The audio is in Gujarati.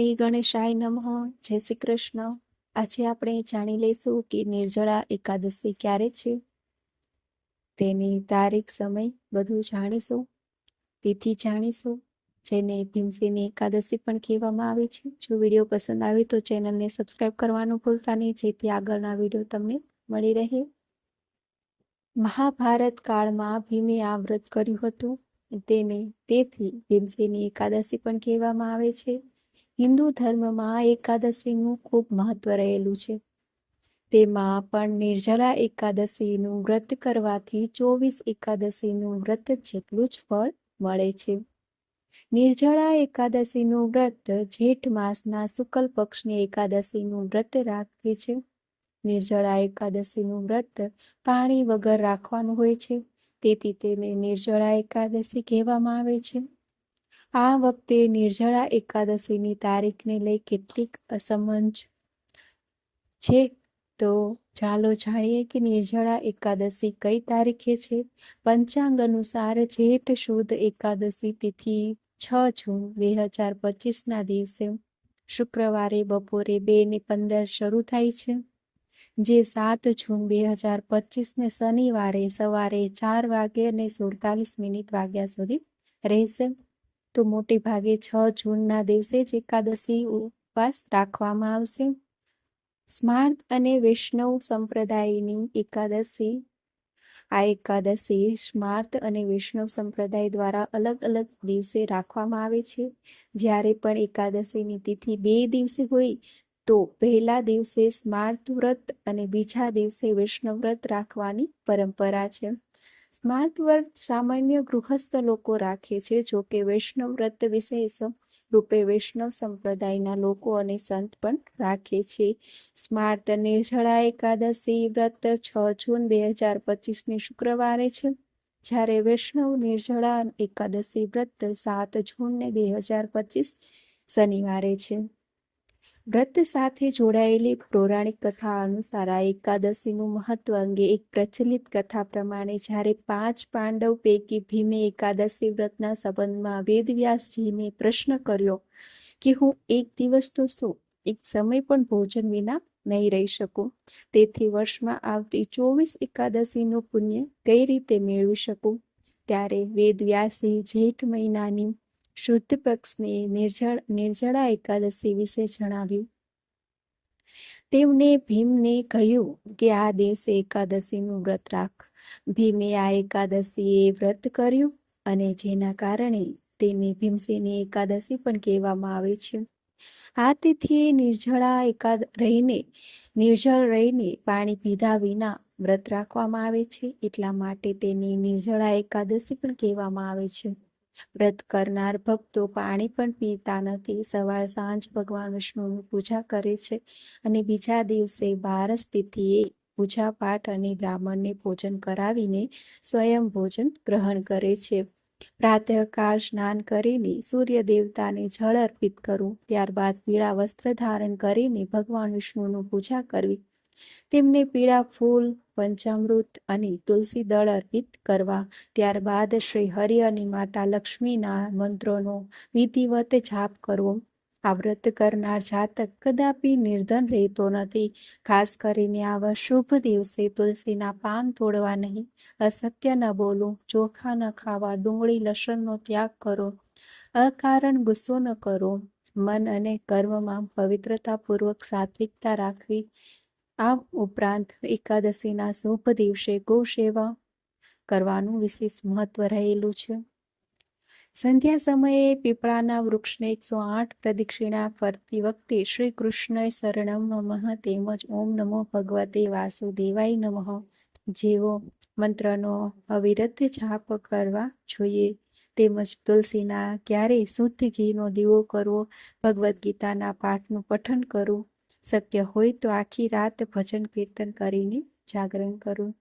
શ્રી ગણેશાય નમઃ, જય શ્રી કૃષ્ણ. આજે આપણે જાણી લઈશું કે નિર્જળા એકાદશી ક્યારે છે. તેની તારીખ, સમય બધું જાણીશું. તિથિ જાણીશું, જેને ભીમસેની એકાદશી પણ કહેવામાં આવે છે. જો વીડિયો પસંદ આવે તો ચેનલને સબસ્ક્રાઇબ કરવાનું ભૂલતા નહીં, જેથી આગળના વીડિયો તમને મળી રહે. મહાભારત કાળમાં ભીમે આ વ્રત કર્યું હતું. તેને તેથી ભીમસેની એકાદશી પણ કહેવામાં આવે છે. હિન્દુ ધર્મમાં એકાદશીનું ખૂબ મહત્વ રહેલું છે. તેમાં પણ નિર્જળા એકાદશીનું વ્રત કરવાથી ચોવીસ એકાદશીનું વ્રત જેટલું જ ફળ મળે છે. નિર્જળા એકાદશીનું વ્રત જેઠ માસના શુક્લ પક્ષની એકાદશીનું વ્રત રાખે છે. નિર્જળા એકાદશીનું વ્રત પાણી વગર રાખવાનું હોય છે. તેથી તેને નિર્જળા એકાદશી કહેવામાં આવે છે. આ વખતે નિર્જળા એકાદશીની તારીખને લઈ કેટલીક અસમંજ છે. તો ચાલો જાણીએ કે નિર્જળા એકાદશી કઈ તારીખે છે? પંચાંગ અનુસાર જેઠ શુદ્ધ એકાદશી તિથિ છ જૂન બે હજાર પચીસના દિવસે શુક્રવારે બપોરે બે ને પંદર શરૂ થાય છે. જે સાત જૂન બે હજાર પચીસને શનિવારે સવારે ચાર વાગે અને સુડતાલીસ મિનિટ વાગ્યા સુધી રહેશે. તો મોટે ભાગે છ જૂનના દિવસે જ એકાદશી ઉપવાસ રાખવામાં આવશે. સ્માર્ત અને વૈષ્ણવ સંપ્રદાયની એકાદશી. આ એકાદશી સ્માર્ત અને વૈષ્ણવ સંપ્રદાય દ્વારા અલગ અલગ દિવસે રાખવામાં આવે છે. જ્યારે પણ એકાદશીની તિથિ બે દિવસે હોય, તો પહેલા દિવસે સ્માર્ત વ્રત અને બીજા દિવસે વૈષ્ણવ વ્રત રાખવાની પરંપરા છે. સ્માર્ત વર્ત સામાન્ય ગૃહસ્થ લોકો રાખે છે, જો કે વૈષ્ણવ વ્રત વિશેષ રૂપે વૈષ્ણવ સંપ્રદાયના લોકો અને સંત પણ રાખે છે. સ્માર્ત નિર્જળા એકાદશી વ્રત છ જૂન બે હજાર પચીસની શુક્રવારે છે. જ્યારે વૈષ્ણવ નિર્જળા એકાદશી વ્રત સાત જૂન ને બે હજાર પચીસ શનિવારે છે. વ્રત સાથે જોડાયેલી પૌરાણિક કથા અનુસાર આ એકાદશીનું મહત્વ અંગે એક પ્રચલિત કથા પ્રમાણે જ્યારે પાંચ પાંડવ પૈકી ભીમે એકાદશી વ્રતના સંબંધમાં વેદવ્યાસજીને પ્રશ્ન કર્યો કે હું એક દિવસ તો શું? એક સમય પણ ભોજન વિના નહીં રહી શકું? તેથી વર્ષમાં આવતી ચોવીસ એકાદશીનું પુણ્ય કઈ રીતે મેળવી શકું? ત્યારે વેદવ્યાસી જેઠ મહિનાની શુદ્ધ પક્ષની નિર્જળ, નિર્જળા એકાદશી વિશે જણાવ્યું. તેમને ભીમને કહ્યું કે આ દિવસે એકાદશીનું વ્રત રાખ. ભીમે આ એકાદશીએ વ્રત કર્યું અને જેના કારણે તેને ભીમસેની એકાદશી પણ કહેવામાં આવે છે. આ તિથિએ નિર્જળા એકાદ, રહીને, નિર્જળ રહીને પાણી પીધા વિના વ્રત રાખવામાં આવે છે. એટલા માટે તેની નિર્જળા એકાદશી પણ કહેવામાં આવે છે. વ્રત કરનાર ભક્તો પાણી પણ પીતા નથી. સવાર સાંજ ભગવાન વિષ્ણુની પૂજા કરે છે અને બીજા દિવસે બારસ તિથિએ પૂજા પાઠ અને બ્રાહ્મણને ભોજન કરાવીને સ્વયં ભોજન ગ્રહણ કરે છે. પ્રાતઃકાળ સ્નાન કરીને સૂર્ય દેવતાને જળ અર્પિત કરવું ત્યારબાદ પીળા વસ્ત્ર ધારણ કરીને ભગવાન વિષ્ણુનું પૂજા કરવી. તેમને પીળા ફૂલ પંચામૃત અને તુલસી દળ અર્પિત કરવા. ત્યારબાદ શ્રી હરિ અને માતા લક્ષ્મીના મંત્રોનો વિધિવત જાપ કરવો. આ વ્રત કરનાર જાતક કદાપી નિર્ધન રહેતો નથી. ખાસ કરીને આવા શુભ દિવસે તુલસીના પાન તોડવા નહીં. અસત્ય ન બોલવું ચોખા ન ખાવા, ડુંગળી લસણનો ત્યાગ કરો. અકારણ ગુસ્સો ન કરો. મન અને કર્મમાં પવિત્રતાપૂર્વક સાત્વિકતા રાખવી. આ ઉપરાંત એકાદશીના શુભ દિવસે ગૌ સેવા કરવાનું વિશેષ મહત્વ રહેલું છે. સંધ્યા સમયે પીપળાના વૃક્ષને એકસો આઠ પ્રદક્ષિણા ફરતી વખતે શ્રી કૃષ્ણ શરણમ નમઃ તેમજ ઓમ નમો ભગવતે વાસુદેવાય નમઃ જેવો મંત્રનો અવિરત જાપ કરવા જોઈએ. તેમજ તુલસીના ક્યારેય શુદ્ધ ઘીનો દીવો કરવો, ભગવદ્ ગીતાના પાઠનું પઠન કરવું શક્ય હોય તો આખી રાત ભજન કીર્તન કરીને જાગરણ કરવું